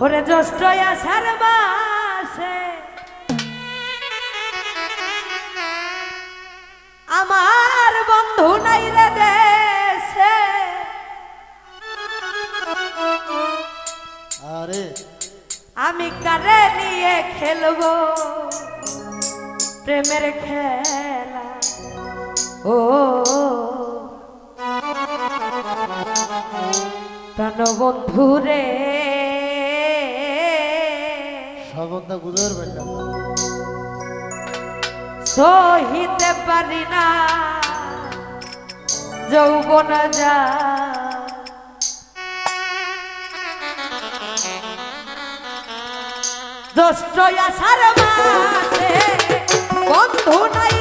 ওরে জ্যৈষ্ঠ আষাঢ় মাসে আমার বন্ধু নাই রে দেশে। আরে। আমি কারে নিয়ে খেলব? প্রেমের খেলা। ও প্রাণ বন্ধু রে। সর্বদা গুজর বেলাম সহিতে পারি না যৌবন যা। জ্যৈষ্ঠ আষাঢ় মাসে বন্ধু নাই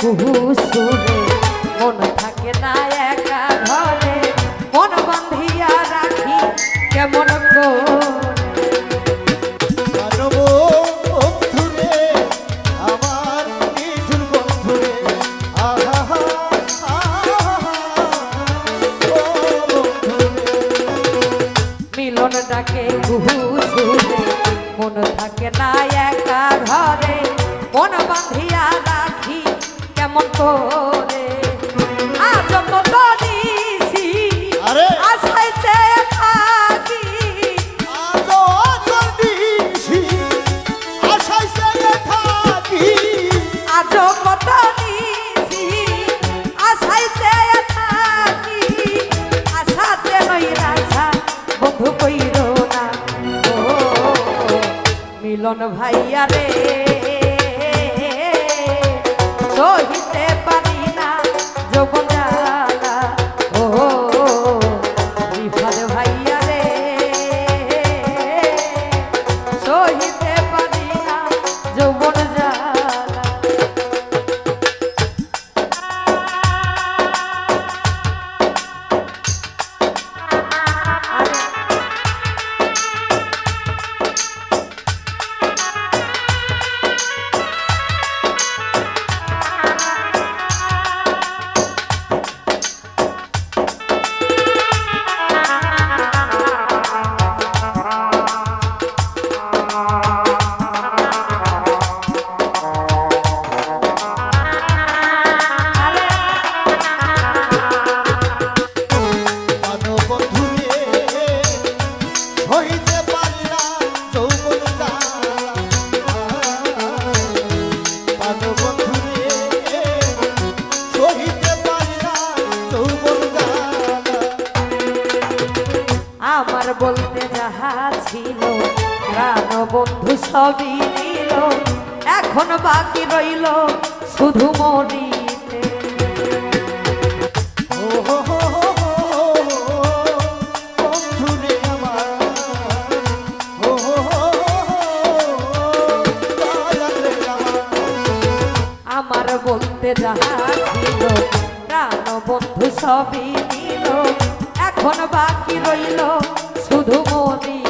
কুহু সুরে মন থাকে না একা ঘরে মন বান্ধিয়া রাখি কেমন করে? রে ডাকে মন থাকে না একা ঘরে মন বাঁধিয়া কেমন করে? আজ কত! আশায় চেয়ে থাকি আজ কত আশায় চেয়ে থাকি আশাতে নই রাশা বন্ধু কইর না। ও মিলন ভাইয়া রে। সবই নিল এখন বাকি রইল শুধু মরিতে। আমার। বলতে যাহা ছিল প্রাণ বন্ধু সবই নিল এখন বাকি রইল শুধু মরিতে।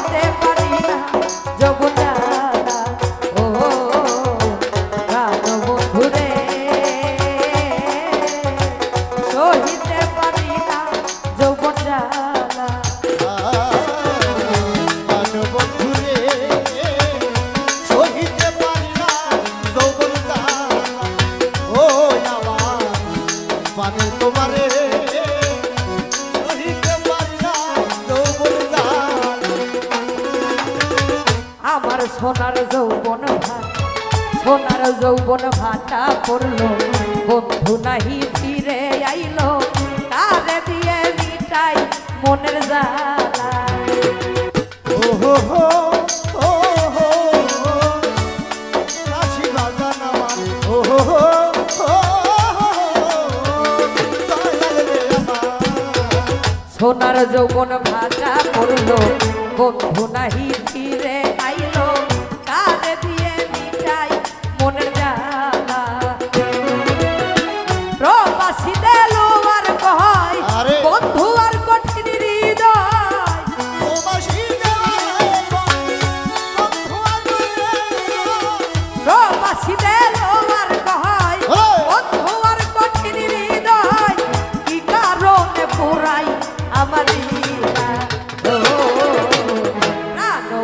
যৌবন ভাটা করল বন্ধু নাহি ফিরে আইলো তারে দিয়ে মিটাই মনের জ্বালা ও সোনার যৌবন ভাটা করল বন্ধু নাহি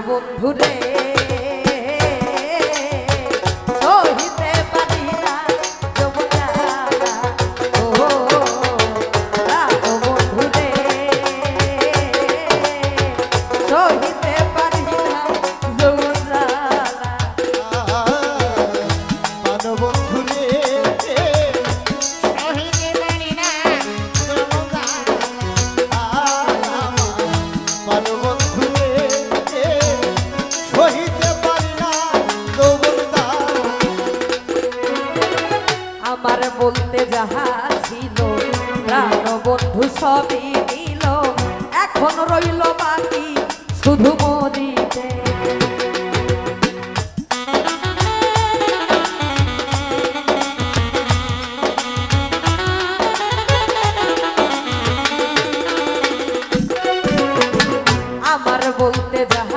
বন্ধুরে আমার বলতে যাহা ছিল প্রাণ বন্ধু সবই নিল। এখন রইল বাকি শুধু মরিতে আমার বলতে যাহা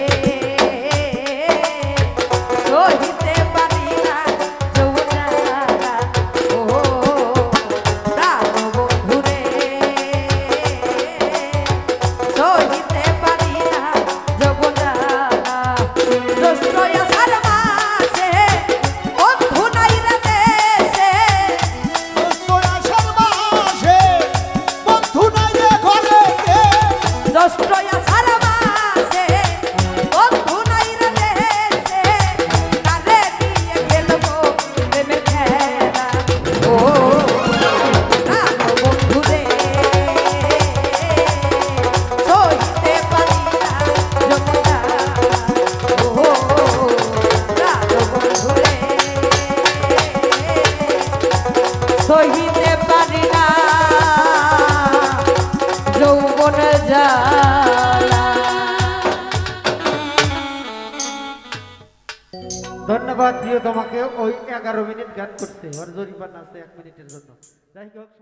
সহিতে পারি না। ধন্যবাদ দিয়ে তোমাকে ওই এগারো মিনিট গান করতে। হরজরিমান আছে এক মিনিটের জন্য। যাই হোক